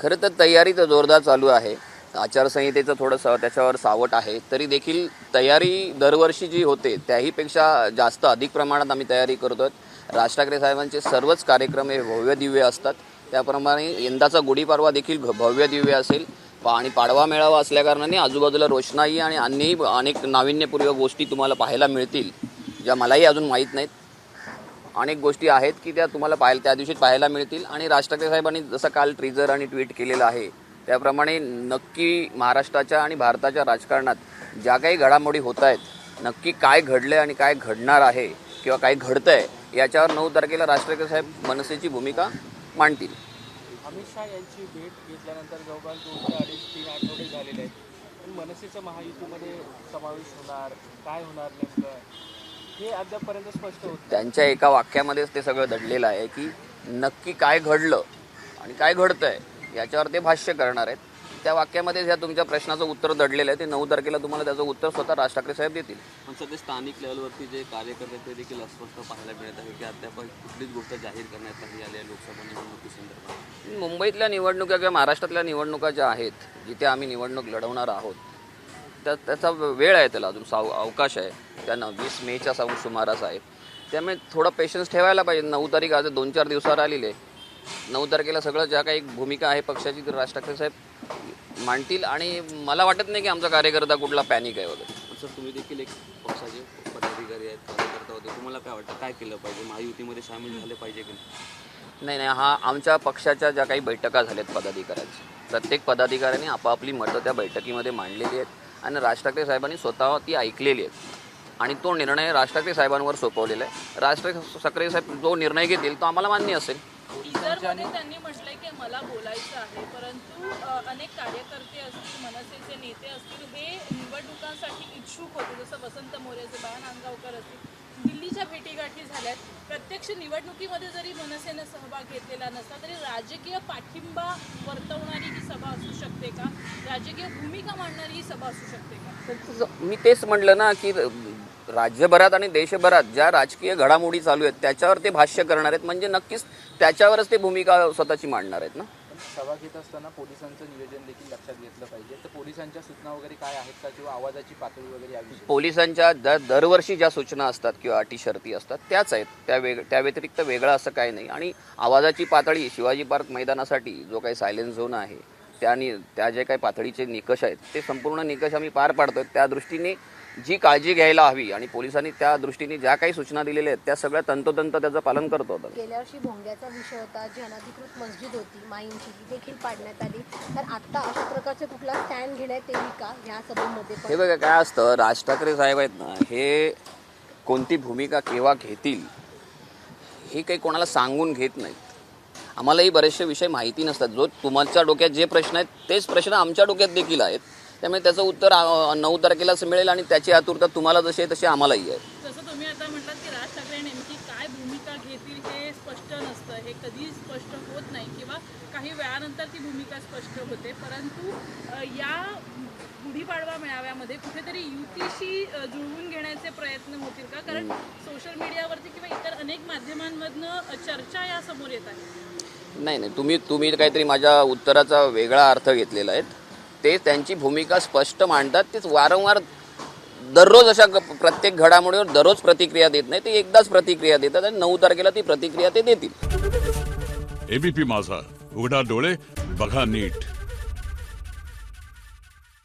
खरं तर तयारी तर जोरदार चालू आहे. आचारसंहितेचं थोडंसं त्याच्यावर सावट आहे. तरी देखील तयारी दरवर्षी जी होते त्याहीपेक्षा जास्त अधिक प्रमाणात आम्ही तयारी करतो राज ठाकरे साहेबांचे सर्वच कार्यक्रम हे भव्य दिव्य असतात. त्याप्रमाणे यंदाचा गुढीपाडवा देखील घ- भव्य दिव्य असेल. पा- आणि पाडवा मेळावा असल्याकारणाने आजूबाजूला रोषणाई आणि अन्यही अनेक नाविन्यपूर्व गोष्टी तुम्हाला पाहायला मिळतील ज्या मलाही अजून माहीत नाहीत. अनेक गोष्टी आहेत की त्या तुम्हाला पाहायला त्या दिवशी पाहायला मिळतील. आणि राज ठाकरे साहेबांनी जसं काल ट्रीजर आणि ट्विट केलेलं आहे त्याप्रमाणे नक्की महाराष्ट्राच्या आणि भारताच्या राजकारणात ज्या काही घडामोडी होत आहेत नक्की काय घडले आणि काय घडणार आहे किंवा काय घडतं आहे याच्यावर नऊ तारखेला राज ठाकरे साहेब मनसेची भूमिका मांडतील. अमित शहा यांची भेट घेतल्यानंतर जवळपास दोन ते अडीच तीन आठवडे झालेले आहेत. पण मनसेचा महायुतीमध्ये समावेश होणार काय होणार नेमकं? हे अद्यापपर्यंत स्पष्ट होत. त्यांच्या एका वाक्यामध्येच ते सगळं दडलेलं आहे की नक्की काय घडलं आणि काय घडतंय याच्यावर ते भाष्य करणार आहेत. त्या वाक्यामध्ये ह्या तुमच्या प्रश्नाचं उत्तर दडलेलं आहे. ते नऊ तारखेला तुम्हाला त्याचं उत्तर स्वतः राज ठाकरे साहेब देतील. पण सध्या स्थानिक लेवलवरती जे कार्यकर्ते ते देखील अस्पष्ट पाहायला मिळत आहे की अद्याप कुठलीच गोष्ट जाहीर करण्यात नाही आली आहे लोकसभा निवडणुकीसंदर्भात. मुंबईतल्या निवडणुका किंवा महाराष्ट्रातल्या निवडणुका ज्या आहेत जिथे आम्ही निवडणूक लढवणार आहोत त्या त्याचा वेळ आहे त्याला अजून साव अवकाश आहे. त्यांना वीस मेच्या सम सुमारास आहे. त्यामुळे थोडं पेशन्स ठेवायला पाहिजे. नऊ तारीख आज दोन चार दिवसावर आलेली आहे. नऊ तारखेला सगळं ज्या काही भूमिका आहे पक्षाची तर राज ठाकरे साहेब मांडतील आणि मला वाटत नाही की आमचा कार्यकर्ता कुठला पॅनिक आहे वगैरे. सर तुम्ही देखील एक पक्षाचे पदाधिकारी आहेत कार्यकर्ता होते. तुम्हाला काय वाटतं काय केलं पाहिजे? महायुतीमध्ये सामील झाले पाहिजे की नाही? नाही नाही हा आमच्या पक्षाच्या ज्या काही बैठका झाल्यात पदाधिकाऱ्यांच्या प्रत्येक पदाधिकाऱ्यांनी आपापली मतं त्या बैठकीमध्ये मांडलेली आहेत. आणि राज ठाकरे साहेबांनी स्वतः ती ऐकलेली आहे. आणि तो निर्णय राज ठाकरे साहेबांवर सोपवलेला आहे. राज ठाकरे साहेब जो निर्णय घेतील तो आम्हाला मान्य असेल. त्यांनी म्हटलंय की मला बोलायचं आहे परंतु अनेक कार्यकर्ते असतील मनसेचे नेते असतील हे निवडणुकांसाठी इच्छुक होते. जसं वसंत मोरेचे बाळा नांदगावकर असतील दिल्लीच्या भेटीगाठी झाल्यात. प्रत्यक्ष निवडणुकीमध्ये जरी मनसेनं सहभाग घेतलेला नसला तरी राजकीय पाठिंबा वर्तवणारी ही सभा असू शकते का? राजकीय भूमिका मांडणारी ही सभा असू शकते का? मी तेच म्हटलं ना की राज्यभरात आणि देशभरात ज्या राजकीय घडामोडी चालू आहेत त्याच्यावर ते भाष्य करणार आहेत. म्हणजे नक्कीच त्याच्यावरच ते भूमिका स्वतःची मांडणार आहेत ना? सभा घेत असताना पोलिसांचं नियोजन देखील लक्षात घेतलं पाहिजे. तर पोलिसांच्या सूचना वगैरे काय आहेत का किंवा आवाजाची पातळी वगैरे याविषयी पोलिसांच्या दर दरवर्षी ज्या सूचना असतात किंवा अटी शर्ती असतात त्याच आहेत. त्या वेग त्या व्यतिरिक्त वेगळं असं काही नाही. आणि आवाजाची पातळी शिवाजी पार्क मैदानासाठी जो काही सायलेन्स झोन आहे त्यानी त्या जे काही पातळीचे निकष आहेत ते संपूर्ण निकष आम्ही पार पाडतोय. त्या दृष्टीने जी काळजी घ्यायला हवी आणि पोलिसांनी त्या दृष्टीने ज्या काही सूचना दिलेल्या आहेत त्या सगळ्या तंतोतंत त्याचं पालन करतो होतं गेल्या वर्षी भोंग्याचा विषय होता जी अनधिकृत मस्जिद होती माईंची ती देखील पाडण्यात आली. तर आता अशा प्रकारचे कुठला स्टँड घेण्यात येईल का? ह्या सभेमध्ये हे बघा काय असतं राज ठाकरे साहेब आहेत ना हे कोणती भूमिका केव्हा घेतील हे काही कोणाला सांगून घेत नाहीत. आम्हालाही बरेचसे विषय माहिती नसतात. जो तुमच्या डोक्यात जे प्रश्न आहेत तेच प्रश्न आमच्या डोक्यात देखील आहेत. त्यामुळे त्याचं उत्तर नऊ तारखेलाच मिळेल आणि त्याची आतुरता तुम्हाला जशी आहे तशी आम्हालाही आहे. तुम्ही काय भूमिका स्पष्ट होत नाही किंवा काही वेळानंतर ती भूमिका स्पष्ट होते. परंतु या मेळाव्यामध्ये कुठेतरी युतीशी जुळवून घेण्याचे प्रयत्न होतील का? कारण सोशल मीडियावरती किंवा इतर अनेक माध्यमांमधनं चर्चा या समोर येत आहे. नाही नाही. तुम्ही तुम्ही काहीतरी माझ्या उत्तराचा वेगळा अर्थ घेतलेला आहे. ते त्यांची भूमिका स्पष्ट मांडतात. तेच वारंवार दररोज अशा प्रत्येक घडामोडीवर दररोज प्रतिक्रिया देत नाही. ते एकदाच प्रतिक्रिया देतात आणि नऊ तारखेला ती प्रतिक्रिया ते देतील. एबीपी माझा. उघडा डोळे बघा नीट.